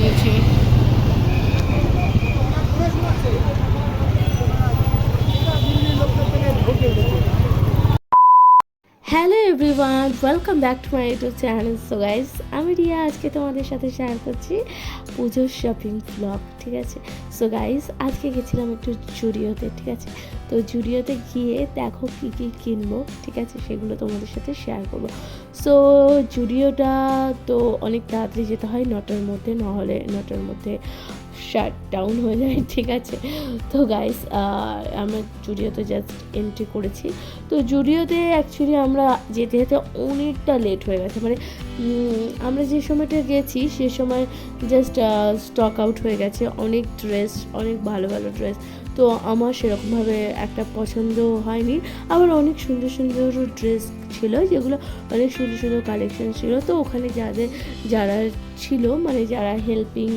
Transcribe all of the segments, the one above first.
নিয়েছি hello everyone welcome back to my YouTube channel so guys আমি রিয়া আজকে তোমাদের সাথে শেয়ার করছি পুজোর শপিং ব্লগ ঠিক আছে? সো গাইস আজকে গেছিলাম একটু জুডিওতে ঠিক আছে? তো জুডিওতে গিয়ে দেখো কী কী কিনবো, ঠিক আছে? সেগুলো তোমাদের সাথে শেয়ার করব। সো জুডিওটা তো অনেক তাড়াতাড়ি যেতে হয় নটার মধ্যে, নাহলে নটার মধ্যে শাট ডাউন হয়ে যায়, ঠিক আছে? তো গাইস আমরা জুডিওতে জাস্ট এন্ট্রি করেছি। তো জুডিওতে অ্যাকচুয়ালি আমরা যেতে যেতে অনেকটা লেট হয়ে গেছে। মানে আমরা যে সময়টা গেছি, সে সময় জাস্ট স্টক আউট হয়ে গেছে। অনেক ড্রেস অনেক ভালো ভালো ড্রেস তো আমার সেরকমভাবে একটা পছন্দ হয়নি। আবার অনেক সুন্দর সুন্দর ড্রেস ছিল, যেগুলো অনেক সুন্দর সুন্দর কালেকশন ছিল। তো ওখানে যাদের, যারা ছিল মানে যারা হেল্পিং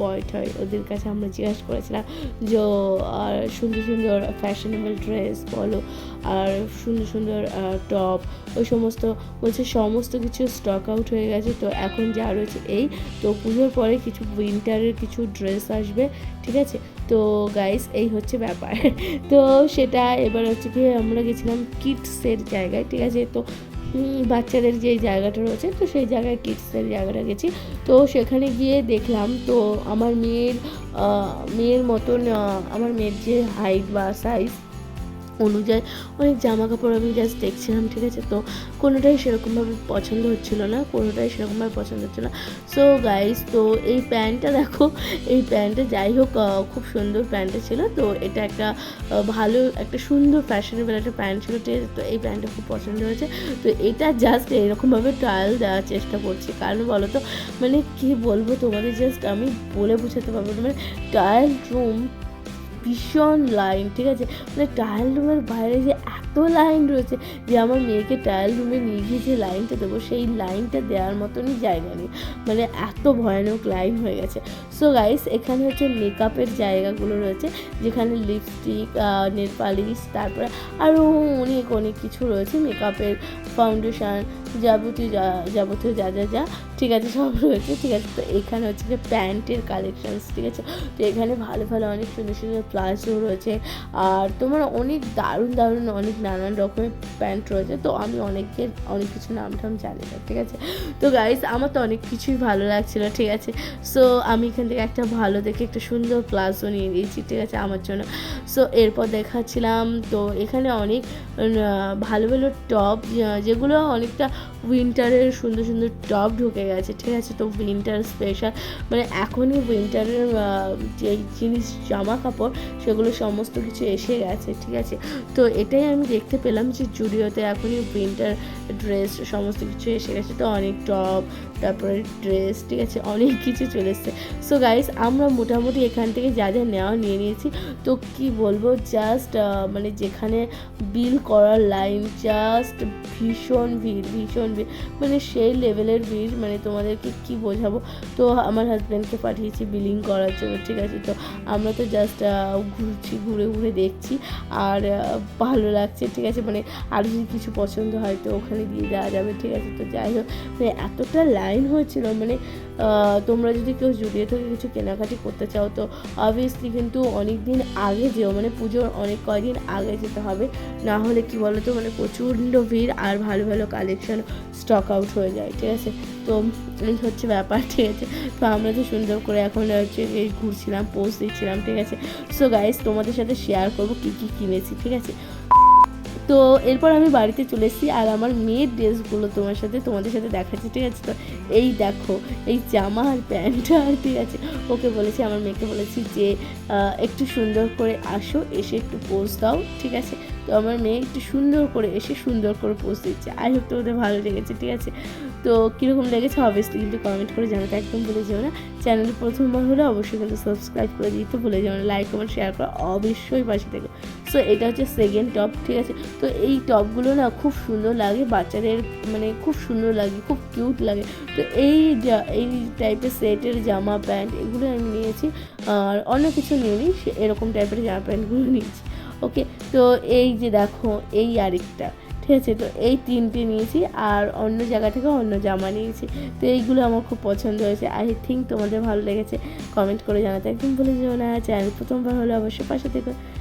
বয় টয় ওদের কাছে আমরা জিজ্ঞাসা করেছিলাম যে সুন্দর সুন্দর ফ্যাশনেবল ড্রেস বলো আর সুন্দর সুন্দর টপ ওই সমস্ত, বলছে সমস্ত কিছু স্টক আউট হয়ে গেছে। তো এখন যা রয়েছে এই, তো পুজোর পরে কিছু উইন্টারের কিছু ড্রেস আসবে, ঠিক আছে? তো গাইস এই হচ্ছে ব্যাপার। তো সেটা এবার হচ্ছে কি, আমরা গেছিলাম কিডসের জায়গায়, ঠিক আছে? তো বাচ্চাদের যে জায়গাটা রয়েছে, তো সেই জায়গায় কিডসের জায়গাটা গেছি। তো সেখানে গিয়ে দেখলাম, তো আমার মেয়ের মেয়ের মতন আমার মেয়ের যে হাইট বা সাইজ অনুযায়ী অনেক জামা কাপড় আমি জাস্ট দেখছিলাম, ঠিক আছে? তো কোনোটাই সেরকমভাবে পছন্দ হচ্ছিল না, কোনোটাই সেরকমভাবে পছন্দ হচ্ছিল না। সো গাইস তো এই প্যান্টটা দেখো, এই প্যান্টটা যাই হোক খুব সুন্দর প্যান্টটা ছিল। তো এটা একটা ভালো, একটা সুন্দর ফ্যাশনেবল একটা প্যান্ট ছিল, ঠিক আছে? তো এই প্যান্টটা খুব পছন্দ হয়েছে। তো এটা জাস্ট এরকমভাবে ট্রায়াল দেওয়ার চেষ্টা করছি। কারণ বলো তো মানে কি বলব তোমাদের জাস্ট আমি বলে বোঝাতে পারব না। মানে ট্রায়াল রুম ভীষণ লাইন ঠিক আছে? মানে ট্রায়াল রুমের বাইরে যে এত লাইন রয়েছে যে আমার মেয়েকে ট্রায়াল রুমে নিয়ে গিয়ে যে লাইনটা দেবো, সেই লাইনটা দেওয়ার মতনই জায়গা নেই। মানে এত ভয়ানক লাইন হয়ে গেছে। সো গাইস এখানে হচ্ছে মেকআপের জায়গাগুলো রয়েছে, যেখানে লিপস্টিক নেল পালিশ তারপরে আরও অনেক অনেক কিছু রয়েছে মেকআপের ফাউন্ডেশন যাবতীয়, যা যাবতীয় যা যা যা, ঠিক আছে, সব রয়েছে, ঠিক আছে। তো এখানে হচ্ছে যে প্যান্টের কালেকশনস ঠিক আছে। তো এখানে ভালো ভালো অনেক সুন্দর সুন্দর প্লাজো রয়েছে। আর তোমার অনেক দারুণ দারুণ, অনেক নানান রকমের প্যান্ট রয়েছে। তো আমি অনেকের, অনেক কিছু নাম টাম জানি না, ঠিক আছে? তো গাইস আমার তো অনেক কিছুই ভালো লাগছিল, ঠিক আছে? সো আমি এখান থেকে একটা ভালো দেখে একটা সুন্দর প্লাজো নিয়ে নিয়েছি, ঠিক আছে, আমার জন্য। সো এরপর দেখাচ্ছিলাম, তো এখানে অনেক ভালো ভালো টপ যেগুলো অনেকটা উইন্টারের সুন্দর সুন্দর টপ ঢুকে গেছে, ঠিক আছে? তো উইন্টার স্পেশাল মানে এখনই উইন্টারের যে জিনিস, জামা কাপড়, সেগুলো সমস্ত কিছু এসে গেছে, ঠিক আছে? তো এটাই আমি দেখতে পেলাম যে জুডিওতে এখনই উইন্টার ড্রেস সমস্ত কিছু এসে গেছে। তো অনেক টপ তারপরে ড্রেস ঠিক আছে, অনেক কিছু চলে এসছে। সো গাইস আমরা মোটামুটি এখান থেকে যা যা নেওয়া নিয়ে নিয়েছি। তো কি বলব জাস্ট মানে যেখানে বিল করার লাইন জাস্ট ভীষণ ভিড় ভীষণ ভিড়। মানে সেই লেভেলের ভিড় মানে তোমাদেরকে কি বোঝাবো? তো আমার হাজব্যান্ডকে পাঠিয়েছি বিলিং করার জন্য, ঠিক আছে? তো আমরা তো জাস্ট ঘুরছি, ঘুরে ঘুরে দেখছি। আর ভালো লাগছে ঠিক আছে? মানে আরও যদি কিছু পছন্দ হয় তো ওখানে দিয়ে দেওয়া যাবে, ঠিক আছে? তো যাই হোক মানে এতটা লাইন হয়েছিল মানে তোমরা যদি কেউ জুড়িয়ে থেকে কিছু কেনাকাটি করতে চাও, তো অবভিয়াসলি কিন্তু অনেক দিন আগে যেও মানে পুজোর অনেক কয়দিন আগে যেতে হবে। না হলে কি বলো তো মানে প্রচণ্ড ভিড় আর ভালো ভালো কালেকশন স্টক আউট হয়ে যায়, ঠিক আছে? তো এই হচ্ছে ব্যাপার, ঠিক আছে? তো আমরা তো সুন্দর করে এখন হচ্ছে এই ঘুরছিলাম পোস্ট দিচ্ছিলাম, ঠিক আছে? সো গাইস তোমাদের সাথে শেয়ার করব কী কী কিনেছি, ঠিক আছে? তো এরপর আমি বাড়িতে চলে এসেছি আর আমার মেয়ের ড্রেসগুলো তোমার সাথে, তোমাদের সাথে দেখাচ্ছি, ঠিক আছে? তো এই দেখো, এই জামা আর প্যান্টটা আর ঠিক আছে। ওকে বলেছি, আমার মেয়েকে বলেছি যে একটু সুন্দর করে আসো, এসে একটু পোজ দাও, ঠিক আছে? তো আমার মেয়ে একটু সুন্দর করে এসে সুন্দর করে পোজ দিচ্ছে। আই হোপ ওদের ভালো লেগেছে, ঠিক আছে? তো কীরকম লেগেছে অবভিয়াসলি কিন্তু কমেন্ট করে জানাতে একদম ভুলে যেও না। চ্যানেলে প্রথমবার হলে অবশ্যই কিন্তু সাবস্ক্রাইব করে দিতে ভুলে যেও না লাইক কমেন্ট শেয়ার করা, অবশ্যই পাশে থেকে। সো এটা হচ্ছে সেকেন্ড টপ ঠিক আছে? তো এই টপগুলো না খুব সুন্দর লাগে, বাচ্চাদের মানে খুব সুন্দর লাগে, খুব কিউট লাগে। তো এই এই টাইপের সেটের জামা প্যান্ট এগুলো আমি নিয়েছি, আর অন্য কিছু নিয়ে নিই এরকম টাইপের জামা প্যান্টগুলো নিয়েছি। ওকে তো এই যে দেখো, এই আরেকটা, ঠিক আছে? তো এই তিনটে নিয়েছি, আর অন্য জায়গা থেকে অন্য জামা নিয়েছি। তো এইগুলো আমার খুব পছন্দ হয়েছে। আই থিঙ্ক তোমাদের ভালো লেগেছে। কমেন্ট করে জানাতে একদম ভুলে যেও না। চ্যানেল প্রথমবার হলে অবশ্যই পাশে থেকো।